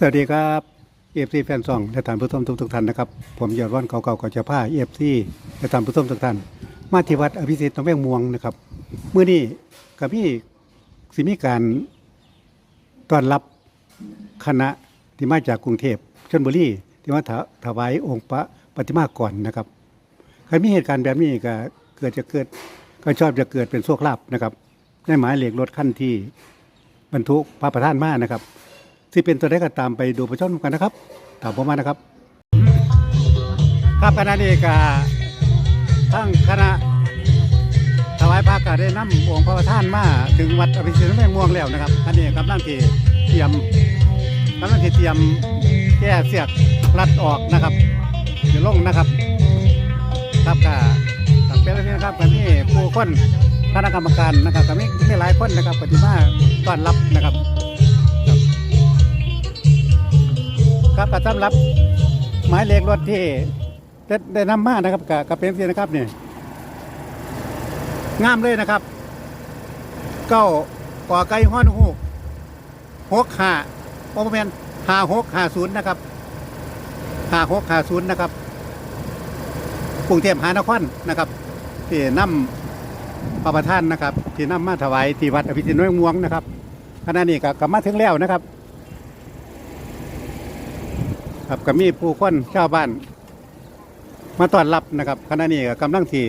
สวัสดีครับเอฟซีแฟนซองและท่านผู้ชมทุกทุกท่านนะครับ ผมยอดวันเก่าๆก็จะพาเอฟซีและท่านผู้ชมทุกท่าน มาที่วัดอภิสิทธิ์น้องแวงม่วงนะครับเมื่อนี้กับพี่สิมีการต้อนรับคณะที่มาจากกรุงเทพชลบุรีที่มาถถวายองค์พระปฏิมากรนะครับใครมีเหตุการณ์แบบนี้ก็เกิดจะเกิดก็ชอบจะเกิดเป็นโชคลาภนะครับได้หมายเลขรถขั้นที่บรรทุกพระประธานมานะครับ ที่เป็นตัวได้ก็ตามไปดูประชมกันนะครับ ตามผมมานะครับ ครับคณะนี้ก็ทั้งคณะถวายพระก็ได้นำองค์พระประธานมาถึงวัดอภิสิทธิ์แม่งม่วงแล้วนะครับอันนี้กำลังที่เตรียมกำลังที่เตรียมแก้เสียกรัดออกนะครับเดี๋ยวลงนะครับ ครับก็ตักเป็นอะไรนะครับกันนี่ผู้คนคณะกรรมการนะครับก็มีมีหลายคนนะครับปฏิมาต้อนรับนะครับ ครับก็สำหรับหมายเลขรถที่ได้ได้นำมานะครับกับกับเป็นที่นะครับนี่งามเลยนะครับ เก้าก่อไก่ห้อนหูหกห้าโอเปนห้าหกห้าศูนย์นะครับห้าหกห้าศูนย์นะครับกรุงเทพหานครนะครับที่นำพระประธานนะครับ ที่นำมาถวายที่วัดอภิสิทธิ์น้อยม่วงนะครับขณะนี้ก็กลับมาถึงแล้วนะครับ ครับก็มีผู้คนชาวบ้าน มาต้อนรับนะครับขณะนี้ก็กำลังที่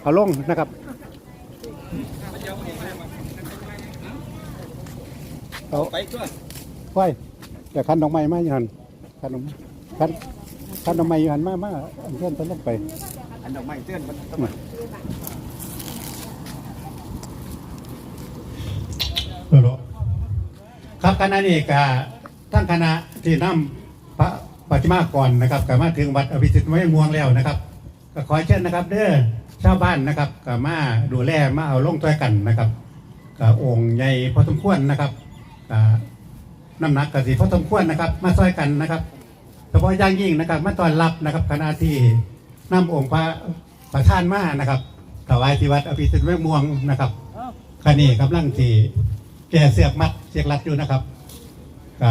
เอาลงนะครับเอาไปตัวไว้แต่คันดอกไม้มาอยู่หันคันดอกไม้คันคันดอกไม้อยู่หันมามาอันเพื่อนต้นลงไปอันดอกไม้เตือนมันต้องครับคณะนี้ก็ทั้งคณะที่นำ พระปฏิมากรนะครับก็มาถึงวัดอภิสิทธิ์ไม้ม่วงแล้วนะครับก็ขอเชิญนะครับเด้อชาวบ้านนะครับก็มาดูแลมาเอาลงตัวกันนะครับก็องค์ใหญ่พอสมควรนะครับก็น้ำหนักกสิพอสมควรนะครับ มาซอยกันนะครับเฉพาะอย่างยิ่งนะครับ มาต้อนรับนะครับคณะที่นำองค์พระประธานมานะครับถวายที่วัดอภิสิทธิ์ไม้ม่วงนะครับคณะนี้กำลังที่แก่เสียกมัดเสียกรัดอยู่นะครับก็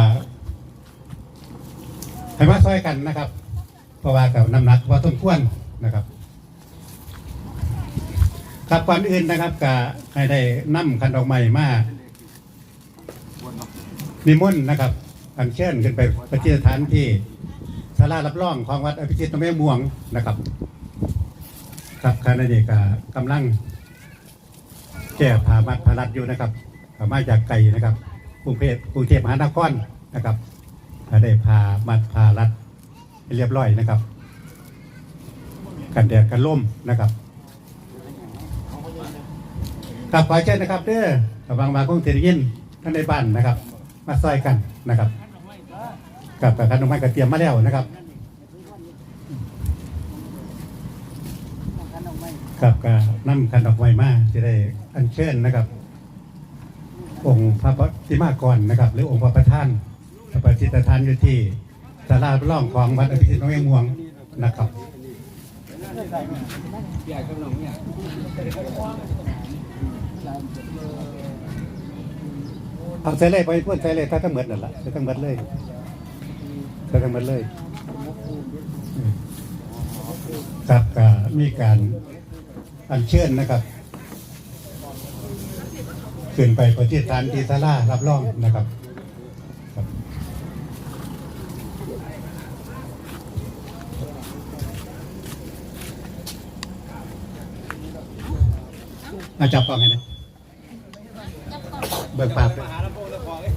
ให้มาซอยกันนะครับ เพราะว่ากับน้ำหนักพอสมควรนะครับครับก่อนอื่นนะครับก็ให้ได้นำคันดอกไม้มานิมนต์นะครับ อัญเชิญขึ้นไปประดิษฐานที่ศาลารับรองของวัดอภิจิตรแม่ม่วงนะครับ ครับคณะนี้ก็กำลังแก้ผามัดพารัดอยู่นะครับมาจากไก่นะครับกรุงเทพกรุงเทพมหานครนะครับ ก็ได้พามัดพารัดให้เรียบร้อยนะครับ กันแดดกันล่มนะครับกลับขอเชิญนะครับเด้อกับบางมาคงเทยินท่านในบ้านนะครับ มาซอยกันนะครับ กับกับขนมไม้กระเทียมมาแล้วนะครับกับกับน้ำขันดอกไม้มาจะได้อัญเชิญนะครับ องค์พระปฏิมากรนะครับ หรือองค์พระประธาน ประสิทธทานอยู่ที่ศาลาล่องของวัดอภิสิทธิ์น้องเม่วงนะครับเอาใส่เลยไปพูดใส่เลยถ้าทั้งหมดนั่นแหละใส่ทั้งหมดเลยใส่ทั้งหมดเลยอืมครับก็มีการอัญเชิญนะครับขึ้นไปประทิษฐานที่ศาลารับรองนะครับ อาจับกล้องให้นะเบิกปากด้วยเลย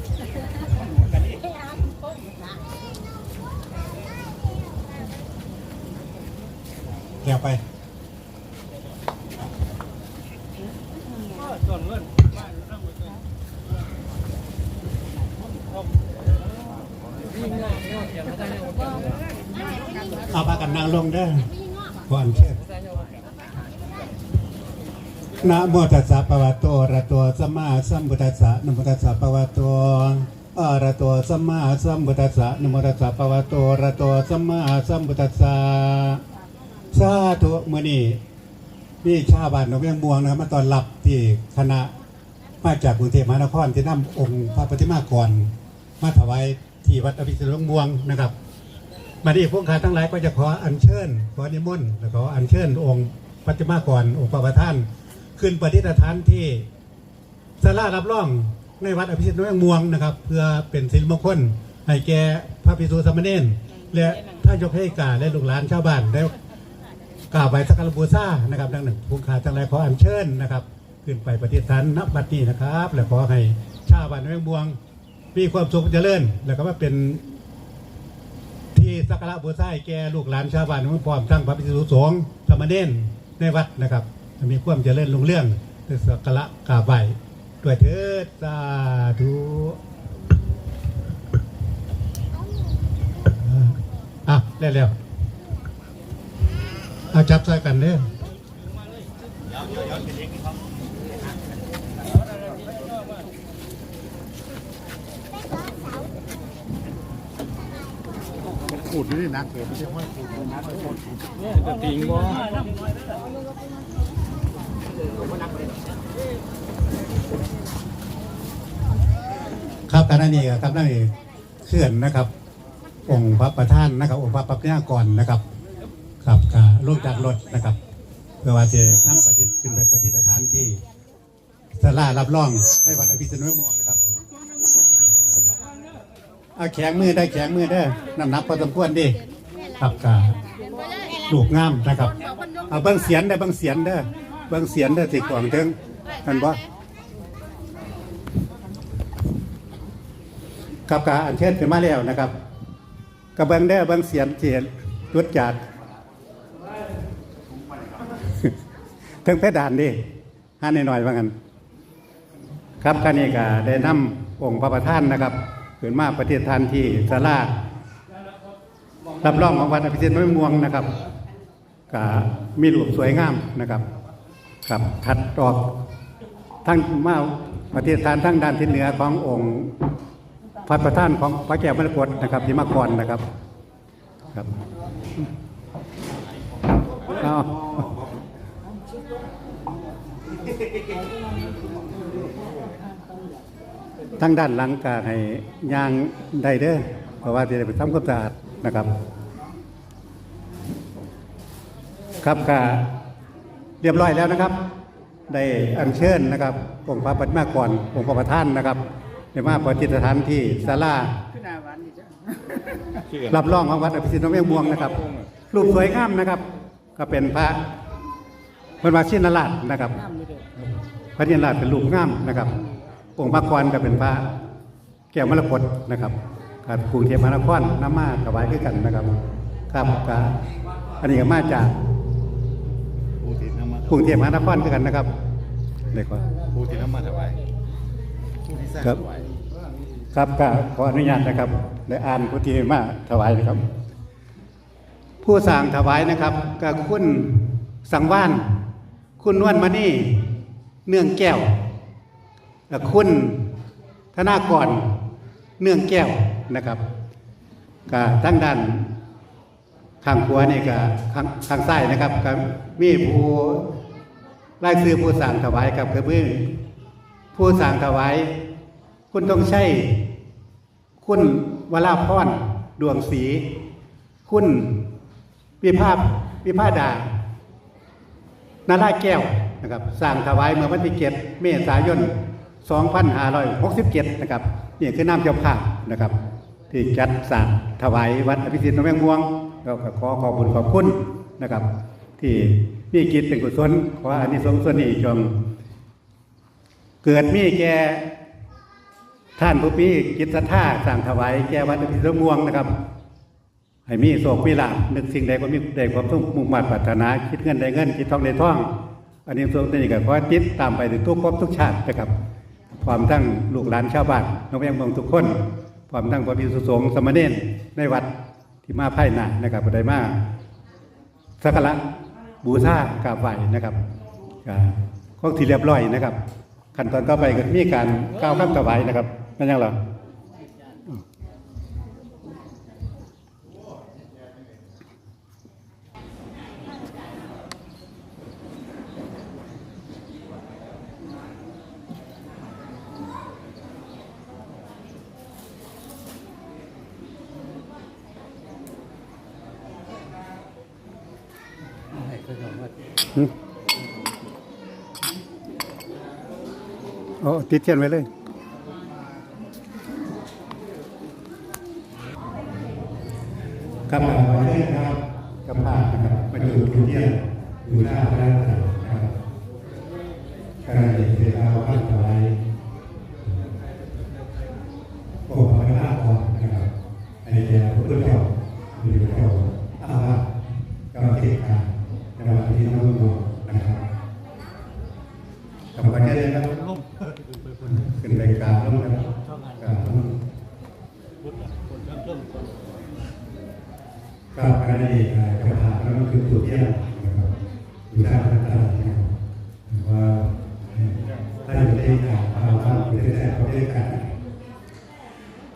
เดี๋ยวไปเอาปากันนางลงเด้อก่อนเชิญ นะโมตัสสะปะวะโตอะระโตสัมมาสัมพุทธัสสะนะโมตัสสะปะวะโตอะระโตสัมมาสัมพุทธัสสะนะโมตัสสะปะวะโตอะระโตสัมมาสัมพุทธัสสะสาธุมื้อนี้มีชาวบ้านหนองเวียงม่วงนะครับมาตอนรับที่คณะมาจากกรุงเทพมหานครที่นำองค์พระปฏิมากรมาถวายที่วัดอภิสิทธิ์หลวงม่วงนะครับมาดีพวกข้าทั้งหลายก็จะขออัญเชิญขอนิมนต์แล้วก็อัญเชิญองค์ปัจจมากรองค์พระประธาน ขึ้นประดิษฐานที่สารารับรองในวัดอภิสิทธิ์หลวงม่วงนะครับ เพื่อเป็นสิริมงคลให้แก่พระภิกษุสามเณรและท่านยกให้กาและลูกหลานชาวบ้านได้กล่าวไปสักการบูชานะครับ ดังนั้นผู้ขาทั้งหลายขออัญเชิญนะครับ ขึ้นไปปฏิฐานนับบัดนี้นะครับ และขอให้ชาวบ้านแมงบวงมีความสุขเจริญแล้วก็ว่าเป็นที่สักการะบูชาแก่ลูกหลานชาวบ้านมืองพร้อมทั้งพระภิกษุสงฆ์สามเณรในวัดนะครับ มีความเจริญรุ่งเรื่องด้วยสักการะกราบไหว้ด้วยเถิดสาธุอะเร็วๆเอาจับใส่กันเด้อขูดนี่นักเลยไม่ใช่ห้อยขูดนักเลยจะติงบ่ ครับการนั่นเองครับนั่นเองเคลื่อนนะครับ องค์พระประธานนะครับ องค์พระปัญญากรนะครับครับกาลงจากรถนะครับ เพื่อว่าจะนั่งปฏิขึ้นไปปฏิสถานที่สลารับรองในวัดอภิสิทธิ์มวงนะครับเอาแข็งมือได้แข็งมือได้น้ำหนักพอสมควรดิครับกาลูกงามนะครับเอาเบิ้งเสียนได้เบิ้งเสียนได้ เบิ้งเสียนได้อสิกล่องถึงท่านบ่กับกาอันเชิญขึ้นมาแล้วนะครับกระเบิ้งได้เบิ้งเสียนเจียนรุดจัดถึงเพดานดิห้าหน่อยๆว่างั้นครับคานี้ก็ได้นำองค์พระประธานนะครับขึ้นมาประเทศทานที่สารารับรองของวัดอภิสิทธิ์น้อยม่วงนะครับก็มีรูปสวยงามนะครับ ครับถัดออกทั้งมาประเทศทานทั้งด้านทิศเหนือขององค์พระประธานของพระแก้วมรกตนะครับที่มาก่อนะครับ ครับเอาทั้งด้านหลังก็ให้ยางได้เด้อเพราะว่าจะได้ไปทำความสะอาดนะครับ ครับก็ เรียบร้อยแล้วนะครับ ได้อัญเชิญนะครับองค์พระปฏิมากรองค์พระประธานนะครับได้มาประดิษฐานที่ศาลาขึ้นหน้าหวานนี่จ้ะรับรองของวัดอภิสิทธิ์น้องเวียงม่วงนะครับ รูปสวยงามนะครับ ก็เป็นพระพระวาชินราชนะครับ พระเนียนราชเป็นรูปงามนะครับองค์พระกรก็เป็นพระแก้วมรกตนะครับกับกรุงเทพมหานครน้ำมาถวายคือกันนะครับ ครับก็อันนี้ก็มาจากผู้ที่นำมา กรุงเทพมหานครคือกันนะครับเด็กว่าผู้ที่นำมาถวายผู้ที่สร้างครับถวายครับก็ขออนุญาตนะครับได้อ่านพุทธิมาถวายนะครับ ผู้สั่งถวายนะครับก็คุณสังวาน คุณนวลมณีเนื่องแก้วและคุณธนากรเนื่องแก้วนะครับก็ทั้งด้านข้างขวานี่ก็ข้างข้างซ้ายนะครับก็มีผู้ รายชื่อผู้สั่งถวายกับคือมืองผู้สั่งถวายคุณต้องใช่ คุณวราพรดวงศรีคุณวิภาพวิภาดานาราแก้วนะครับสร้างถวายเมื่อวันที่7เมษายน2567นะครับนี่คือน้ำเจ้าภาพนะครับ ที่จัดสร้างถวายวัดอภิสิทธิ์นแมงม่วงก็ขอขอบคุณขอบคุณนะครับ ที่ มีกิจเป็นกุศลขออานิสงส์ส่วนนี้จงเกิดมีแก่ท่านผู้มีจิตศรัทธาสั่งถวายแก่วัดอภิสม่วงนะครับให้มีโศกมีลาภนึกสิ่งใดก็มีได้ความสมมุ่งมั่นปรารถนาคิดเงินได้เงินคิดทองได้ทอง อันนี้ส่วนี้ก็ขอติดตามไปถึงทุกภพทุกชาตินะครับพร้อมทั้งลูกหลานชาวบ้านน้องแวงเมืองทุกคนพร้อมทั้งพระภิกษุสงฆ์สมเณรในวัดที่มาภายหน้านะครับได้มาสักการะ บูชากราบไหว้นะครับก็ข้อที่เรียบร้อยนะครับ ขั้นตอนต่อไปก็มีการกล่าวคำถวายนะครับนั่นยังหรอ อาติดเทียนไว้เลยครับขอเชิญครับกับภาพนะครับมาดูทุเรียนดูหน้าพระราชนะครับขณะนี้เวลาวัดไว้โอ้พระนาครนะครับไอ้แก่พระพุทธเจ้าหรือเจ้าอาวาสกรรมธิการจังหวัดที่น้องนองนะครับกับขอเชิญครับขึ้นรายการร่วมกันกราบร่วม ครับอันนี้กระถางแล้วก็คือตัวเที่ยงนะครับอยู่ด้านข้างใต้นะครับว่าถ้าอยู่ในทางภาวะอยู่ในแต่ประเทศกัน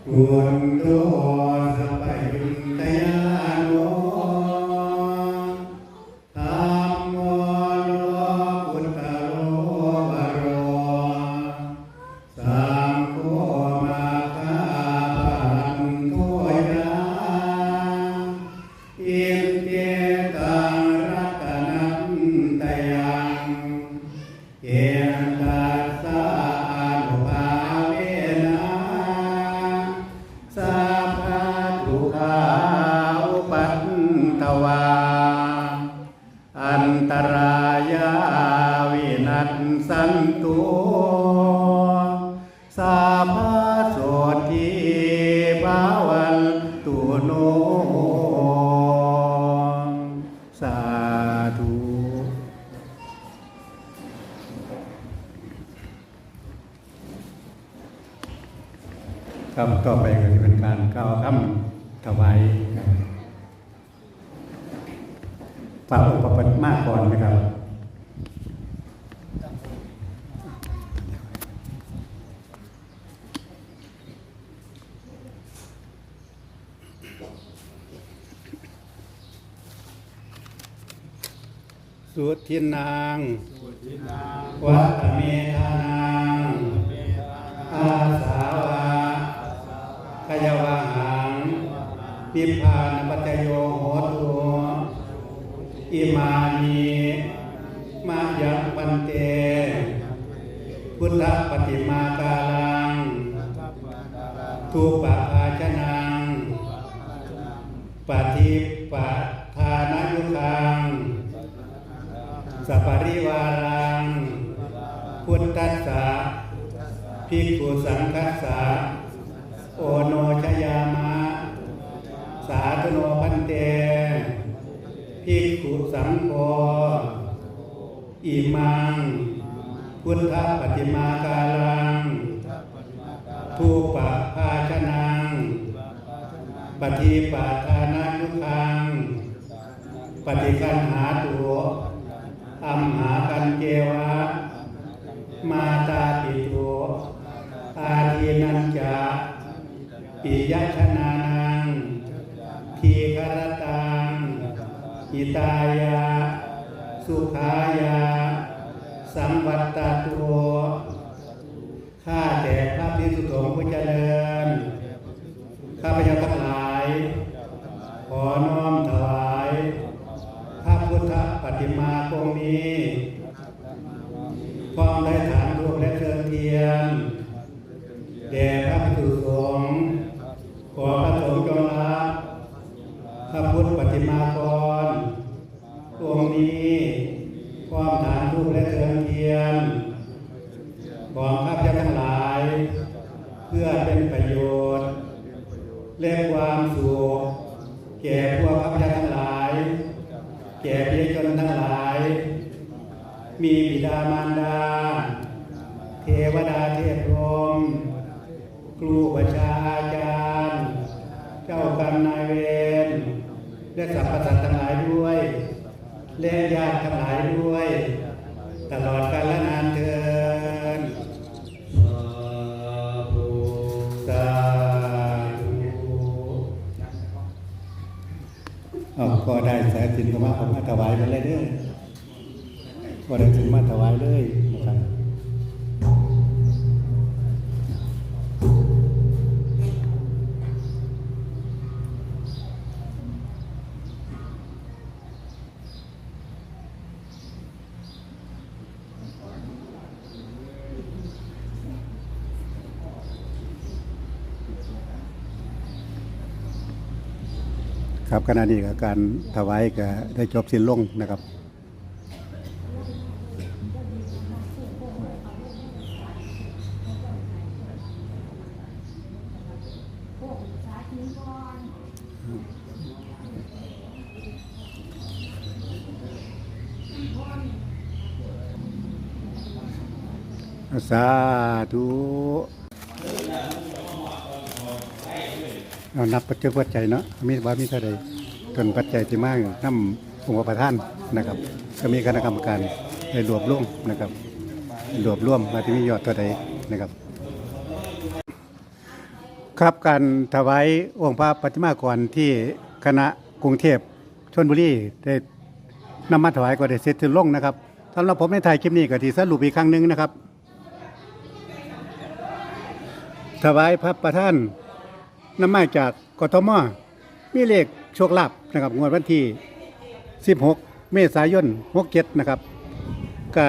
กุนโตสบา ครับต่อไปก็จะเป็นการกล่าวคำถวายฝากองค์พระปัตมากก่อนนะครับสุทินังวัตเมธ วาหังปิพานปัจโยโหตุอิมานิมายังปันเต พุทธปฏิมาการังทุปะภาชนังปฏิปทานายุคังสัปปริวารัง พุทธัสสะภิกขุสังคัสสะโอโนชาธุโนพันเตภิกขุสังโฆอิมัง พุทธปฏิมาการังทูปะภาชนังปฏิปะทานายุคัง ปฏิคันหาตัวอัมหากันเจวะ มาตาปิโตอาทีนันจาปิยชนาน อิตายา สุขายา สัมปัตตโตข้าแต่พระพิสุทงฆ์ผู้เจริญ ข้าพเจ้าทั้งหลาย ขอน้อมถวาย พระพุทธปฏิมาองค์นี้ รูปและเครื่องเทียนของข้าพเจ้าทั้งหลาย เพื่อเป็นประโยชน์ และความสุขแก่พวกข้าพเจ้าทั้งหลาย แก่พิชนทั้งหลาย มีบิดามารดา เทวดาเทพรมครูประชาอาจารย์ เจ้ากรรมนายเวรและสรรพสัตว์ทั้งหลายด้วย และญาติทั้งหลายด้วย ตลอดกาลนานเทินสาธุเอาก็ได้สายสินก็มาผมมาถวายไปเลยเด้อก็ได้สินมาถวายเลยนะครับ ครับขณะนี้ก็การถวายก็ได้จบสิ้นลงนะครับสาธุ เรานับปัจจุบันใจยเนาะมีว่ามีเท่าใดจนปัจจัยที่มากนำองค์ประธานนะครับ ก็มีคณะกรรมการได้รวบรวมนะครับรวบรวมมาที่มียอดเท่าใดนะครับ ครับการถวายองค์พระปฏิมากรที่คณะกรุงเทพชนบุรีได้นำมาถวายก็ได้เสร็จถึงลงนะครับสำหรับผมในไทยคลิปนี้ก็ที่สรุปอีกครั้งหนึ่งนะครับถวายพระประธาน น้ำมาจากกทมมีเลขโชคลาภนะครับงวดวันที่ 16 เมษายน67นะครับก็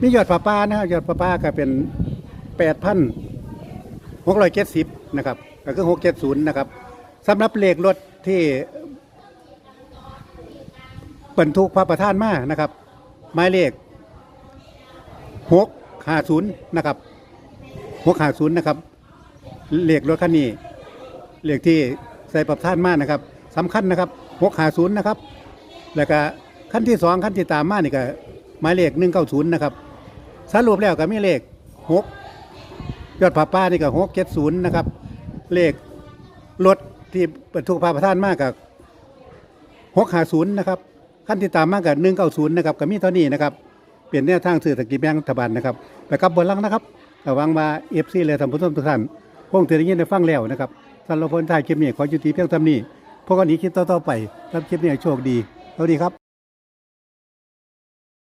มียอดประปานะครับยอดประปาก็เป็น8,670นะครับก็คือ670นะครับสำหรับเลขรถที่บรรทุกพระประธานมานะครับหมายเลข650นะครับหกหาศูนย์นะครับเลขรถคันนี้ เลขที่ใส่ปรับท่านมากนะครับสำคัญนะครับหกหาศูนย์นะครับ แล้วก็ขั้นที่สองขั้นที่ตามมานี่ก็หมายเลขหนึ่งเก้าศูนย์นะครับสรุปแล้วก็มีเลขหกยอดผาป้านี่ก็หกเจ็ดศูนย์นะครับ เลขรถที่บรรทุกพาประท่านมากกับหกหาศูนย์นะครับขั้นที่ตามมากกับหนึ่งเก้าศูนย์นะครับก็มีเท่านี้นะครับเปลี่ยนแนวทางสื่อตะกี้แบงรัฐบาลนะครับไปกับบนลังนะครับระวังมาเอฟซีเลยทำผู้ชมทุกท่านพงถือได้ยินได้ฟังแล้วนะครับ สำหรับคนไทยคลิปนี้ขอยุติเพียงเท่านี้พวกกันนี้คลิปต่อๆไปรับคลิปนี้โชคดีสวัสดีครับ